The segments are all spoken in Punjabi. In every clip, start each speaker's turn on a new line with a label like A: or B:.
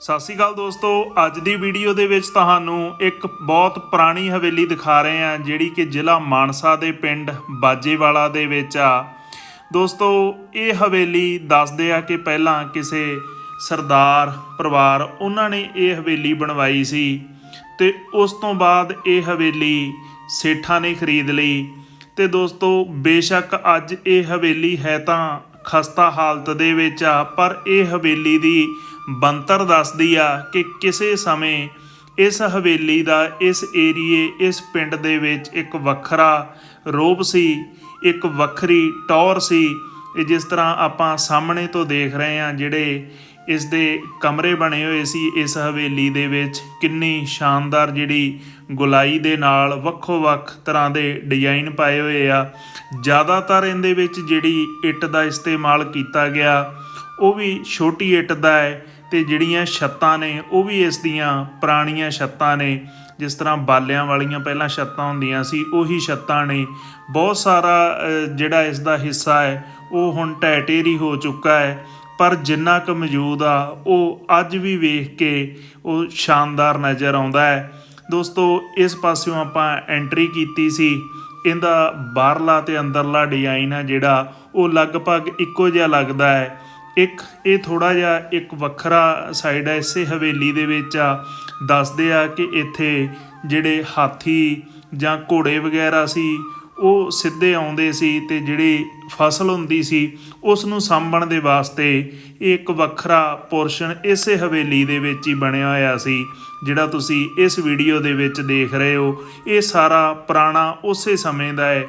A: ਸਤਿ ਸ਼੍ਰੀ ਅਕਾਲ ਦੋਸਤੋ, ਅੱਜ ਦੀ ਵੀਡੀਓ ਦੇ ਵਿੱਚ ਤੁਹਾਨੂੰ ਇੱਕ ਬਹੁਤ ਪੁਰਾਣੀ ਹਵੇਲੀ ਦਿਖਾ ਰਹੇ ਹਾਂ, ਜਿਹੜੀ ਕਿ ਜ਼ਿਲ੍ਹਾ ਮਾਨਸਾ ਦੇ ਪਿੰਡ ਬਾਜੇਵਾਲਾ ਦੇ ਵਿੱਚ ਆ। ਦੋਸਤੋ, ਇਹ ਹਵੇਲੀ ਦੱਸਦੇ ਆ ਕਿ ਪਹਿਲਾਂ ਕਿਸੇ ਸਰਦਾਰ ਪਰਿਵਾਰ, ਉਹਨਾਂ ਨੇ ਇਹ ਹਵੇਲੀ ਬਣਵਾਈ ਸੀ ਤੇ ਉਸ ਤੋਂ ਬਾਅਦ ਇਹ ਹਵੇਲੀ ਸੇਠਾਂ ਨੇ ਖਰੀਦ ਲਈ। ਤੇ ਦੋਸਤੋ, ਬੇਸ਼ੱਕ ਅੱਜ ਇਹ ਹਵੇਲੀ ਹੈ ਤਾਂ ਖਸਤਾ ਹਾਲਤ ਦੇ ਵਿੱਚ ਆ, ਪਰ ਇਹ ਹਵੇਲੀ ਦੀ ਬੰਤਰ ਦੱਸਦੀ ਆ ਕਿ ਕਿਸੇ ਸਮੇਂ ਇਸ ਹਵੇਲੀ ਦਾ, ਇਸ ਏਰੀਏ, ਇਸ ਪਿੰਡ ਦੇ ਵਿੱਚ ਇੱਕ ਵੱਖਰਾ ਰੂਪ ਸੀ, ਇੱਕ ਵੱਖਰੀ ਟੌਰ ਸੀ, ਇਹ ਜਿਸ ਤਰ੍ਹਾਂ ਆਪਾਂ ਸਾਹਮਣੇ ਤੋਂ ਦੇਖ ਰਹੇ ਹਾਂ, ਜਿਹੜੇ ਇਸ ਦੇ ਕਮਰੇ ਬਣੇ ਹੋਏ ਸੀ, ਇਸ ਹਵੇਲੀ ਦੇ ਵਿੱਚ ਕਿੰਨੀ ਸ਼ਾਨਦਾਰ ਜਿਹੜੀ ਗੁਲਾਈ ਦੇ ਨਾਲ ਵੱਖੋ ਵੱਖ ਤਰ੍ਹਾਂ ਦੇ ਡਿਜ਼ਾਈਨ ਪਾਏ ਹੋਏ ਆ। ਜ਼ਿਆਦਾਤਰ ਇਹਦੇ ਵਿੱਚ ਜਿਹੜੀ ਇੱਟ ਦਾ ਇਸਤੇਮਾਲ ਕੀਤਾ ਗਿਆ, ਉਹ ਵੀ ਛੋਟੀ ਇੱਟ ਦਾ ਹੈ ਤੇ ਜਿਹੜੀਆਂ ਛੱਤਾਂ ਨੇ, ਉਹ ਵੀ ਇਸ ਦੀਆਂ ਪੁਰਾਣੀਆਂ ਛੱਤਾਂ ਨੇ। ਜਿਸ ਤਰ੍ਹਾਂ ਬਾਲਿਆਂ ਵਾਲੀਆਂ ਪਹਿਲਾਂ ਛੱਤਾਂ ਹੁੰਦੀਆਂ ਸੀ, ਉਹੀ ਛੱਤਾਂ ਨੇ। ਬਹੁਤ ਸਾਰਾ ਜਿਹੜਾ ਇਸ ਦਾ ਹਿੱਸਾ ਹੈ, ਉਹ ਹੁਣ ਟੈਟੇਰੀ ਹੋ ਚੁੱਕਾ ਹੈ। ਪਰ ਜਿੰਨਾ ਕੁ ਮੌਜੂਦ ਆ, ਉਹ ਅੱਜ ਵੀ ਵੇਖ ਕੇ ਉਹ ਸ਼ਾਨਦਾਰ ਨਜ਼ਰ ਆਉਂਦਾ ਹੈ। ਦੋਸਤੋ, ਇਸ ਪਾਸਿਓਂ ਆਪਾਂ ਐਂਟਰੀ ਕੀਤੀ ਸੀ। ਇਹਦਾ ਬਾਹਰਲਾ ਤੇ ਅੰਦਰਲਾ ਡਿਜ਼ਾਈਨ ਆ ਜਿਹੜਾ, ਉਹ ਲਗਭਗ ਇੱਕੋ ਜਿਹਾ ਲੱਗਦਾ ਹੈ। ਇੱਕ ਇਹ ਥੋੜਾ ਜਿਹਾ ਇੱਕ ਵੱਖਰਾ ਸਾਈਡ ਹੈ ਇਸੇ ਹਵੇਲੀ ਦੇ ਵਿੱਚ ਆ। ਦੱਸਦੇ ਆ ਕਿ ਇੱਥੇ ਜਿਹੜੇ ਹਾਥੀ ਜਾਂ ਘੋੜੇ ਵਗੈਰਾ ਸੀ, ਉਹ ਸਿੱਧੇ ਆਉਂਦੇ ਸੀ ਤੇ ਜਿਹੜੀ ਫਸਲ ਹੁੰਦੀ ਸੀ ਉਸ ਨੂੰ ਸਾਂਭਣ ਦੇ ਵਾਸਤੇ ਇਹ ਇੱਕ ਵੱਖਰਾ ਪੋਰਸ਼ਨ ਇਸੇ ਹਵੇਲੀ ਦੇ ਵਿੱਚ ਹੀ ਬਣਿਆ ਹੋਇਆ ਸੀ, ਜਿਹੜਾ ਤੁਸੀਂ ਇਸ ਵੀਡੀਓ ਦੇ ਵਿੱਚ ਦੇਖ ਰਹੇ ਹੋ। ਇਹ ਸਾਰਾ ਪੁਰਾਣਾ ਉਸੇ ਸਮੇਂ ਦਾ ਹੈ।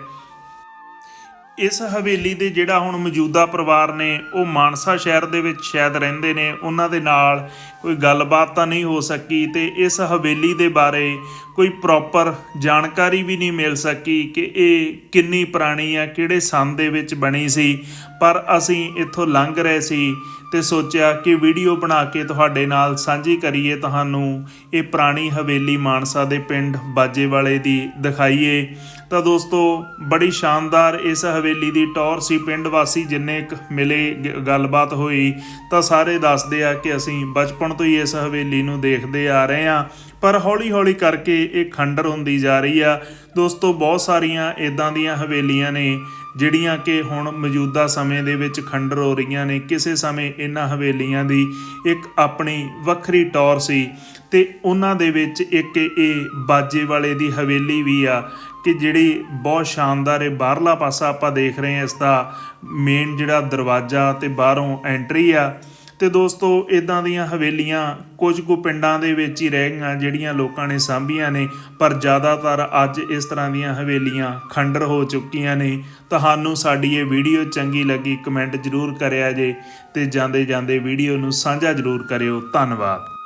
A: ਇਸ ਹਵੇਲੀ ਦੇ ਜਿਹੜਾ ਹੁਣ ਮੌਜੂਦਾ ਪਰਿਵਾਰ ਨੇ, ਉਹ ਮਾਨਸਾ ਸ਼ਹਿਰ ਦੇ ਵਿੱਚ ਸ਼ਾਇਦ ਰਹਿੰਦੇ ਨੇ, ਉਹਨਾਂ ਦੇ ਨਾਲ ਕੋਈ ਗੱਲਬਾਤ ਤਾਂ ਨਹੀਂ ਹੋ ਸਕੀ ਤੇ ਇਸ ਹਵੇਲੀ ਦੇ ਬਾਰੇ ਕੋਈ ਪ੍ਰੋਪਰ ਜਾਣਕਾਰੀ ਵੀ ਨਹੀਂ ਮਿਲ ਸਕੀ ਕਿ ਇਹ ਕਿੰਨੀ ਪੁਰਾਣੀ ਆ, ਕਿਹੜੇ ਸੰਨ ਦੇ ਵਿੱਚ ਬਣੀ ਸੀ। ਪਰ ਅਸੀਂ ਇੱਥੋਂ ਲੰਘ ਰਹੇ ਸੀ ਤੇ ਸੋਚਿਆ ਕਿ ਵੀਡੀਓ ਬਣਾ ਕੇ ਤੁਹਾਡੇ ਨਾਲ ਸਾਂਝੀ ਕਰੀਏ ਤੁਹਾਨੂੰ ਇਹ ਪੁਰਾਣੀ ਹਵੇਲੀ ਮਾਨਸਾ ਦੇ ਪਿੰਡ ਬਾਜੇ ਵਾਲੇ ਦੀ ਦਿਖਾਈਏ। ਤਾਂ ਦੋਸਤੋ, ਬੜੀ ਸ਼ਾਨਦਾਰ ਇਸ ਹਵੇਲੀ ਦੀ ਟੌਰ ਸੀ, ਪਿੰਡ ਵਾਸੀ ਜਿੰਨੇ ਕੁ ਮਿਲੇ ਗ- ਗੱਲਬਾਤ ਹੋਈ, ਤਾਂ ਸਾਰੇ ਦੱਸਦੇ ਆ ਕਿ ਅਸੀਂ ਬਚਪਨ ਤੋਂ ਹੀ ਇਸ ਹਵੇਲੀ ਨੂੰ ਦੇਖਦੇ ਆ ਰਹੇ ਹਾਂ। ਪਰ ਹੌਲੀ-ਹੌਲੀ ਕਰਕੇ ਇਹ ਖੰਡਰ ਹੁੰਦੀ ਜਾ ਰਹੀ ਆ। ਦੋਸਤੋ, ਬਹੁਤ ਸਾਰੀਆਂ ਇਦਾਂ ਦੀਆਂ ਹਵੇਲੀਆਂ ਨੇ ਜਿਹੜੀਆਂ ਕਿ ਹੁਣ ਮੌਜੂਦਾ ਸਮੇਂ ਦੇ ਵਿੱਚ ਖੰਡਰ ਹੋ ਰਹੀਆਂ ਨੇ, ਕਿਸੇ ਸਮੇਂ ਇਹਨਾਂ ਹਵੇਲੀਆਂ ਦੀ ਇੱਕ ਆਪਣੀ ਵੱਖਰੀ ਟੌਰ ਸੀ ਤੇ ਉਹਨਾਂ ਦੇ ਵਿੱਚ ਇੱਕ ਇਹ ਬਾਜੇ ਵਾਲੇ ਦੀ ਹਵੇਲੀ ਵੀ ਆ ਕਿ ਜਿਹੜੀ ਬਹੁਤ ਸ਼ਾਨਦਾਰ ਹੈ ਬਾਹਰਲਾ ਪਾਸਾ ਆਪਾਂ ਦੇਖ ਰਹੇ ਹਾਂ, ਇਸ ਦਾ ਮੇਨ ਜਿਹੜਾ ਦਰਵਾਜ਼ਾ ਤੇ ਬਾਹਰੋਂ ਐਂਟਰੀ ਆ। ਤੇ ਦੋਸਤੋ ਇਦਾਂ ਦੀਆਂ ਹਵੇਲੀਆਂ ਕੁਝ ਕੁ ਪਿੰਡਾਂ ਦੇ ਵਿੱਚ ਹੀ ਰਹਿ ਗਈਆਂ, ਜਿਹੜੀਆਂ ਲੋਕਾਂ ਨੇ ਸਾਂਭੀਆਂ ਨੇ, ਪਰ ਜ਼ਿਆਦਾਤਰ ਅੱਜ ਇਸ ਤਰ੍ਹਾਂ ਦੀਆਂ ਹਵੇਲੀਆਂ ਖੰਡਰ ਹੋ ਚੁੱਕੀਆਂ ਨੇ। ਤੁਹਾਨੂੰ ਸਾਡੀ ਇਹ ਵੀਡੀਓ ਚੰਗੀ ਲੱਗੀ, ਕਮੈਂਟ ਜ਼ਰੂਰ ਕਰਿਆ ਜੇ ਤੇ ਜਾਂਦੇ ਜਾਂਦੇ ਵੀਡੀਓ ਨੂੰ ਸਾਂਝਾ ਜ਼ਰੂਰ ਕਰਿਓ। ਧੰਨਵਾਦ।